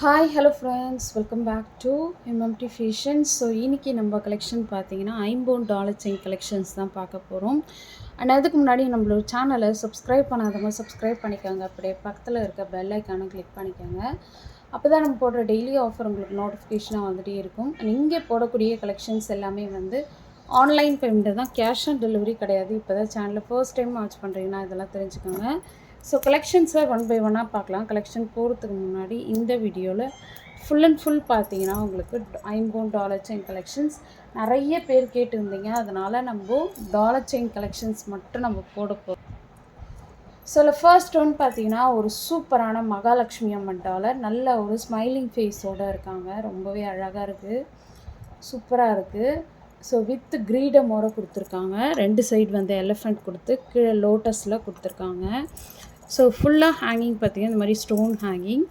Hi hello friends welcome back to MMT fashion so இன்றைக்கி நம்ம collection பார்த்தீங்கன்னா ஐம்போன் dollar chain collections தான் பார்க்க போகிறோம் அண்ட் அதுக்கு முன்னாடி நம்மளோட சேனலை சப்ஸ்கிரைப் பண்ணாதவங்க சப்ஸ்கிரைப் பண்ணிக்கோங்க. அப்படியே பக்கத்தில் இருக்க பெல் ஐக்கானும் கிளிக் பண்ணிக்கோங்க. அப்போ தான் நம்ம போடுற டெய்லி ஆஃபர் உங்களுக்கு நோட்டிஃபிகேஷனாக வந்துகிட்டே இருக்கும். அண்ட் இங்கே போடக்கூடிய கலெக்ஷன்ஸ் எல்லாமே வந்து ஆன்லைன் பேமெண்ட்டு தான். கேஷ் ஆன் டெலிவரி கிடையாது. இப்போ தான் சேனலில் ஃபர்ஸ்ட் டைம் வாட்ச் பண்ணுறீங்கன்னா இதெல்லாம் தெரிஞ்சுக்கோங்க. ஸோ கலெக்ஷன்ஸை ஒன் பை ஒன்னாக பார்க்கலாம். கலெக்ஷன் போகிறதுக்கு முன்னாடி இந்த வீடியோவில் ஃபுல் அண்ட் ஃபுல் பார்த்தீங்கன்னா உங்களுக்கு ஐம்பூன் டாலர் செயின் கலெக்ஷன்ஸ் நிறைய பேர் கேட்டுருந்தீங்க. அதனால் நம்ம டாலர் செயின் கலெக்ஷன்ஸ் மட்டும் நம்ம போட போகிறோம் ஸோ ஃபர்ஸ்ட் ஒன் பார்த்தீங்கன்னா ஒரு சூப்பரான மகாலட்சுமி அம்மன் டாலர் நல்ல ஒரு ஸ்மைலிங் ஃபேஸோடு இருக்காங்க. ரொம்பவே அழகாக இருக்குது சூப்பராக இருக்குது ஸோ வித் கிரீடமோட கொடுத்துருக்காங்க. ரெண்டு சைடு வந்து எலிஃபண்ட் கொடுத்து கீழே லோட்டஸில் கொடுத்துருக்காங்க. ஸோ ஃபுல்லாக ஹேங்கிங் பார்த்தீங்கன்னா இந்த மாதிரி ஸ்டோன் ஹேங்கிங்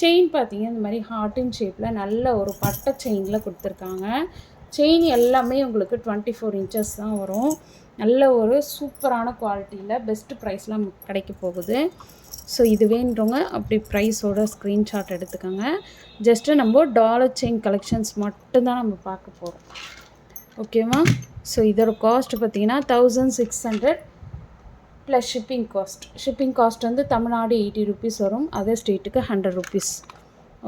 செயின் பார்த்தீங்கன்னா இந்த மாதிரி ஹார்ட்டின் ஷேப்பில் நல்ல ஒரு பட்டை செயினில் கொடுத்துருக்காங்க. செயின் எல்லாமே உங்களுக்கு டுவெண்ட்டி ஃபோர் இன்ச்சஸ் தான் வரும். நல்ல ஒரு சூப்பரான குவாலிட்டியில் பெஸ்ட்டு ப்ரைஸ்லாம் கிடைக்க போகுது. ஸோ இது வேண்டுறவங்க அப்படி ப்ரைஸோட ஸ்க்ரீன்ஷாட் எடுத்துக்கோங்க. ஜஸ்ட்டு நம்ம டாலர் செயின் கலெக்ஷன்ஸ் மட்டும்தான் நம்ம பார்க்க போகிறோம் ஓகேவா ஸோ இதோட காஸ்ட் பார்த்திங்கன்னா thousand six hundred plus shipping cost shipping cost வந்து தமிழ்நாடு எயிட்டி ருபீஸ் வரும். அதர் ஸ்டேட்டுக்கு ஹண்ட்ரட் ருபீஸ்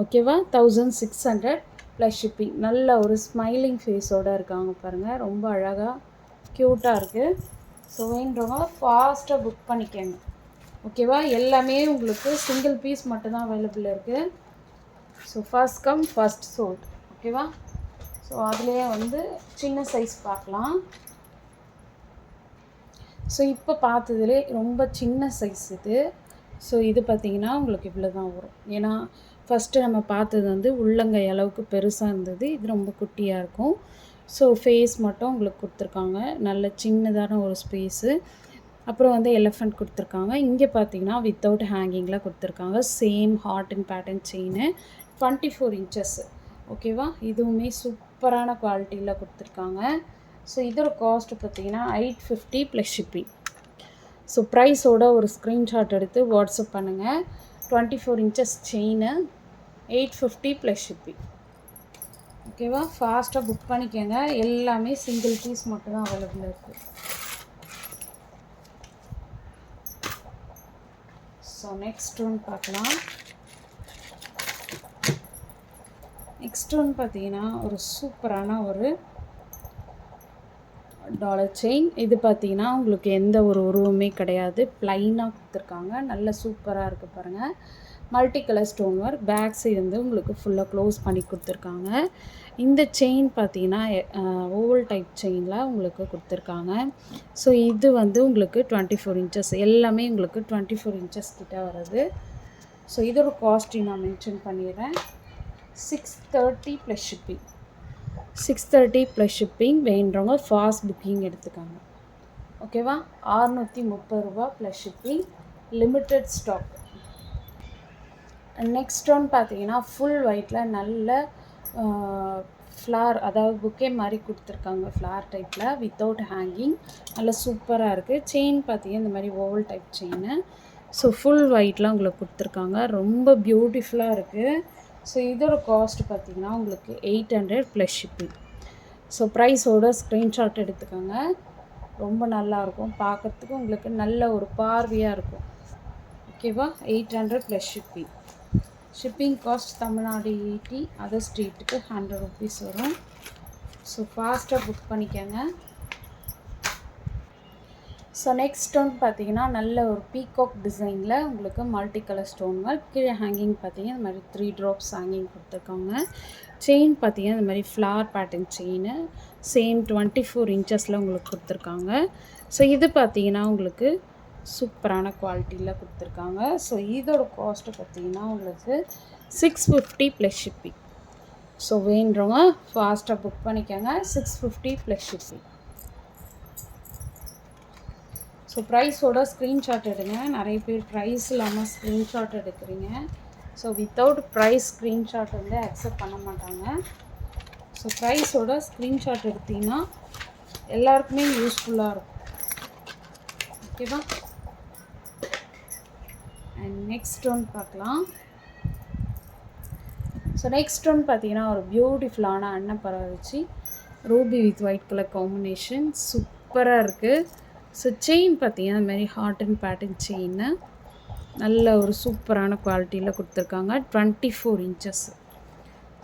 ஓகேவா thousand six hundred plus shipping நல்ல ஒரு ஸ்மைலிங் ஃபேஸோடு இருக்காங்க பாருங்கள் ரொம்ப அழகாக க்யூட்டாக இருக்குது ஸோ வேண்டவங்க ஃபாஸ்ட்டாக புக் பண்ணிக்கோங்க. ஓகேவா எல்லாமே உங்களுக்கு சிங்கிள் பீஸ் மட்டும்தான் அவைலபிள் இருக்குது so first come first sold ஓகேவா ஸோ அதுலேயே வந்து சின்ன சைஸ் பார்க்கலாம். ஸோ இப்போ பார்த்ததுலே ரொம்ப சின்ன சைஸ் இது. ஸோ இது பார்த்திங்கன்னா உங்களுக்கு இவ்வளோ தான் வரும். ஏன்னா ஃபஸ்ட்டு நம்ம பார்த்தது வந்து உள்ளங்கை அளவுக்கு பெருசாக இருந்தது. இது ரொம்ப குட்டியாக இருக்கும். ஸோ ஃபேஸ் மட்டும் உங்களுக்கு கொடுத்துருக்காங்க. நல்ல சின்னதான ஒரு ஸ்பேஸு அப்புறம் வந்து எலஃபண்ட் கொடுத்துருக்காங்க. இங்கே பார்த்தீங்கன்னா வித்தவுட் ஹேங்கிங்கில் கொடுத்துருக்காங்க. Same heart and pattern chain twenty four inches ஓகேவா இதுவுமே சூப்பரான குவாலிட்டியில் கொடுத்துருக்காங்க. ஸோ இதோட காஸ்ட் பார்த்தீங்கன்னா eight fifty plus shipping so ப்ரைஸோட ஒரு ஸ்க்ரீன்ஷாட் எடுத்து வாட்ஸ்அப் பண்ணுங்கள் twenty four inches chain eight fifty plus shipping ஓகேவா ஃபாஸ்ட்டாக புக் பண்ணிக்கோங்க. எல்லாமே சிங்கிள் பீஸ் மட்டும் தான் அவைலபிள் இருக்குது ஸோ நெக்ஸ்ட் ஒன் பார்க்கலாம். நெக்ஸ்ட் ஒன் பார்த்தீங்கன்னா ஒரு சூப்பரான ஒரு டாலர் செயின் இது பார்த்தீங்கன்னா உங்களுக்கு எந்த ஒரு உருவமே கிடையாது. ப்ளைனாக கொடுத்துருக்காங்க. நல்ல சூப்பராக இருக்குது பாருங்கள் multi colour stone work back side வந்து உங்களுக்கு ஃபுல்லாக க்ளோஸ் பண்ணி கொடுத்துருக்காங்க. இந்த செயின் பார்த்தீங்கன்னா ஓவல் டைப் செயினில் உங்களுக்கு கொடுத்துருக்காங்க. ஸோ இது வந்து உங்களுக்கு டுவெண்ட்டி ஃபோர் இன்ச்சஸ் எல்லாமே உங்களுக்கு டுவெண்ட்டி ஃபோர் இன்ச்சஸ் கிட்ட வருது. ஸோ இதோட காஸ்ட்டையும் நான் மென்ஷன் பண்ணிடுறேன். Six thirty plus shipping six thirty plus shipping வேண்டுறவங்க fast booking எடுத்துக்காங்க. ஓகேவா ஆறுநூற்றி முப்பது ரூபா plus shipping limited stock next one பார்த்தீங்கன்னா ஃபுல் ஒயிட்டில் நல்ல ஃப்ளார் அதாவது புக்கே மாதிரி கொடுத்துருக்காங்க ஃப்ளார் டைப்பில் வித்தவுட் ஹேங்கிங் நல்ல சூப்பராக இருக்குது செயின் பார்த்தீங்கன்னா இந்த மாதிரி oval type chain so full ஒயிட்லாம் உங்களுக்கு கொடுத்துருக்காங்க. ரொம்ப பியூட்டிஃபுல்லாக இருக்குது ஸோ இதோட காஸ்ட் பார்த்திங்கன்னா உங்களுக்கு eight hundred plus shipping so ப்ரைஸோட screenshot எடுத்துக்கோங்க. ரொம்ப நல்லாயிருக்கும் பார்க்குறதுக்கு உங்களுக்கு நல்ல ஒரு பார்வையாக இருக்கும். ஓகேவா eight hundred plus shipping shipping cost Tamil Nadu eighty other ஸ்ட்ரீட்டுக்கு hundred rupees வரும். ஸோ ஃபாஸ்ட்டாக புக் பண்ணிக்கோங்க. ஸோ நெக்ஸ்ட் ஸ்டோன் பார்த்தீங்கன்னா நல்ல ஒரு பீகாக் டிசைனில் உங்களுக்கு மல்டி கலர் ஸ்டோன் கீழே ஹேங்கிங் பார்த்தீங்கன்னா இந்த மாதிரி த்ரீ ட்ராப்ஸ் ஹேங்கிங் கொடுத்துருக்காங்க. செயின் பார்த்தீங்கன்னா இந்த மாதிரி flower pattern chain same twenty four இன்ச்சஸில் உங்களுக்கு கொடுத்துருக்காங்க. ஸோ இது பார்த்தீங்கன்னா உங்களுக்கு சூப்பரான குவாலிட்டியில் கொடுத்துருக்காங்க. ஸோ இதோட காஸ்ட்டு பார்த்தீங்கன்னா உங்களுக்கு six fifty plus shipping so வேண்டுறவங்க ஃபாஸ்ட்டாக புக் பண்ணிக்கோங்க. Six fifty plus shipping so ப்ரைஸோட screenshot எடுங்க. நிறைய பேர் ப்ரைஸ் இல்லாமல் ஸ்க்ரீன்ஷாட் எடுக்கிறீங்க. ஸோ வித்தவுட் ப்ரைஸ் ஸ்க்ரீன்ஷாட் வந்து அக்செப்ட் பண்ண மாட்டாங்க. ஸோ ப்ரைஸோட ஸ்க்ரீன்ஷாட் எடுத்திங்கன்னா எல்லாருக்குமே யூஸ்ஃபுல்லாக இருக்கும். ஓகேவா அண்ட் நெக்ஸ்ட் ஒன் பார்க்கலாம். ஸோ நெக்ஸ்ட் ஒன் பார்த்தீங்கன்னா ஒரு பியூட்டிஃபுல்லான அன்னப்பறவை வச்சு ruby with white colour combination சூப்பராக இருக்குது ஸோ செயின் பார்த்தீங்கன்னா இந்த மாதிரி ஹார்ட் அண்ட் பேட்டர்ன் செயின்னு நல்ல ஒரு சூப்பரான குவாலிட்டியில் கொடுத்துருக்காங்க. டுவெண்ட்டி ஃபோர் இன்ச்சஸ்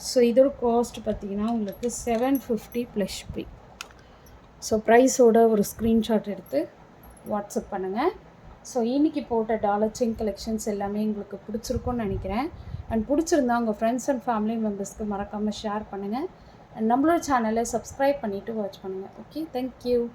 ஸோ இதோட காஸ்ட் பார்த்தீங்கன்னா உங்களுக்கு seven fifty plus P so ப்ரைஸோட ஒரு ஸ்க்ரீன்ஷாட் எடுத்து வாட்ஸ்அப் பண்ணுங்கள் ஸோ இன்றைக்கி போட்ட டாலர் செயின் கலெக்ஷன்ஸ் எல்லாமே உங்களுக்கு பிடிச்சிருக்கும்னு நினைக்கிறேன். அண்ட் பிடிச்சிருந்தா உங்கள் ஃப்ரெண்ட்ஸ் அண்ட் ஃபேமிலி மெம்பர்ஸ்க்கு மறக்காமல் ஷேர் பண்ணுங்கள் அண்ட் நம்மளோட சேனலை சப்ஸ்கிரைப் பண்ணிவிட்டு வாட்ச் பண்ணுங்கள் ஓகே தேங்க்யூ